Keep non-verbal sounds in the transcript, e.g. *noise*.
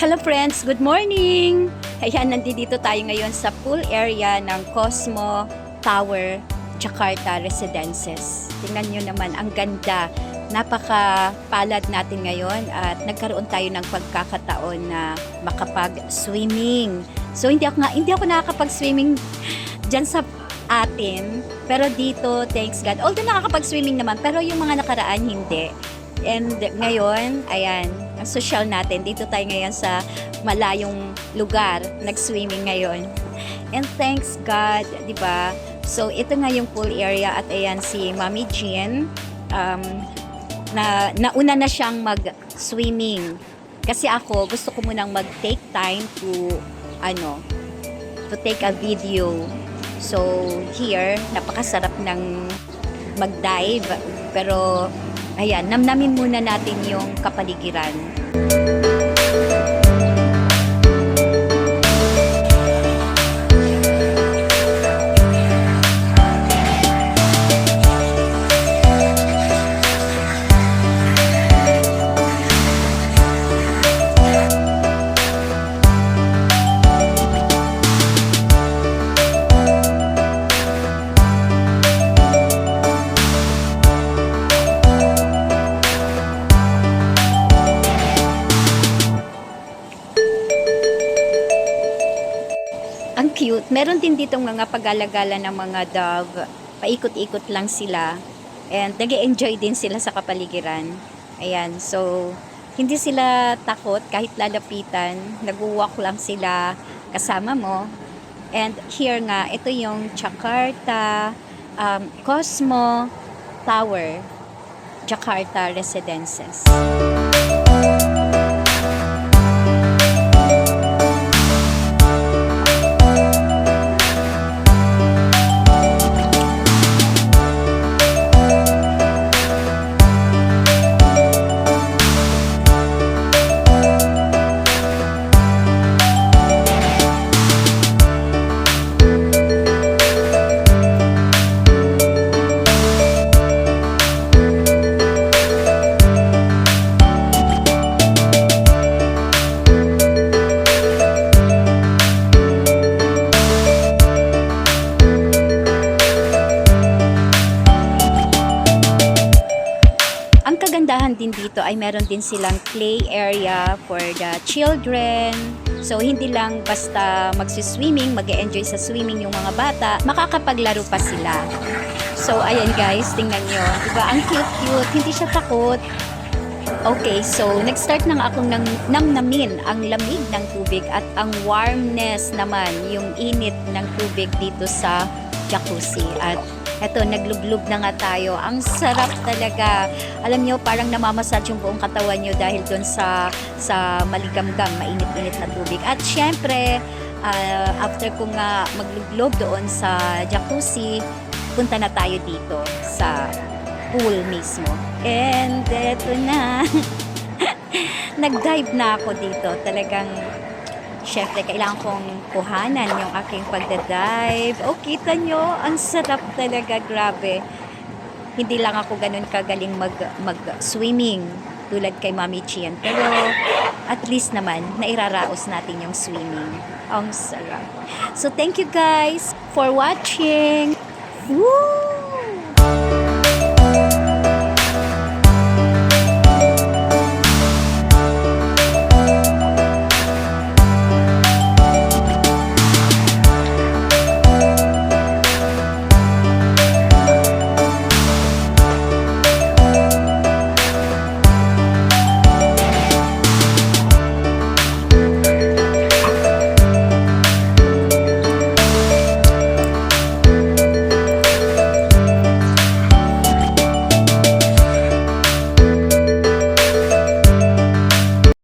Hello friends, good morning! Ayan, nandito tayo ngayon sa pool area ng Cosmo Tower, Jakarta Residences. Tingnan nyo naman, ang ganda. Napaka-palad natin ngayon at nagkaroon tayo ng pagkakataon na makapag-swimming. So hindi ako nga, hindi ako nakakapag-swimming dyan sa atin. Pero dito, thanks God. Although nakakapag-swimming naman, pero yung mga nakaraan hindi. And ngayon, ayan, ang social natin. Dito tayo ngayon sa malayong lugar, nag-swimming ngayon. And thanks God, di ba? So, ito nga yung pool area at ayan si Mami Jean. Um, na nauna na siyang mag-swimming. Kasi ako, gusto ko munang mag-take time to, ano, to take a video. So, here, napakasarap ng mag-dive. Pero, ayan, namnamin muna natin yung kapaligiran. Cute. Meron din ditong mga pag-alagala ng mga dog. Paikot-ikot lang sila. And nag enjoy din sila sa kapaligiran. Ayan. So, hindi sila takot kahit lalapitan. Nag-walk lang sila kasama mo. And here nga, ito yung Jakarta um, Cosmo Tower. Jakarta Residences. Ang kagandahan din dito ay meron din silang play area for the children. So, hindi lang basta magsiswimming, mag enjoy sa swimming yung mga bata, makakapaglaro pa sila. So, ayan guys, tingnan nyo. Diba? Ang cute-cute. Hindi siya takot. Okay, so nag-start na nga akong nang namnamin ang lamig ng tubig at ang warmness naman, yung init ng tubig dito sa jacuzzi. At eto, naglublub na nga tayo. Ang sarap talaga. Alam nyo, parang namamassage yung buong katawan nyo dahil doon sa, sa maligamgam, mainit-init na tubig. At syempre, ah, after ko nga maglublob doon sa jacuzzi, punta na tayo dito sa pool mismo. And eto na. *laughs* Nag-dive na ako dito. Talagang, syempre, kailangan kong kuhanan yung aking pagda-dive. O, kita nyo, ang sarap talaga, grabe. Hindi lang ako ganun kagaling mag, mag-swimming tulad kay Mami Chian. Pero, at least naman, nairaraos natin yung swimming. Ang sarap. So, thank you guys for watching. Woo!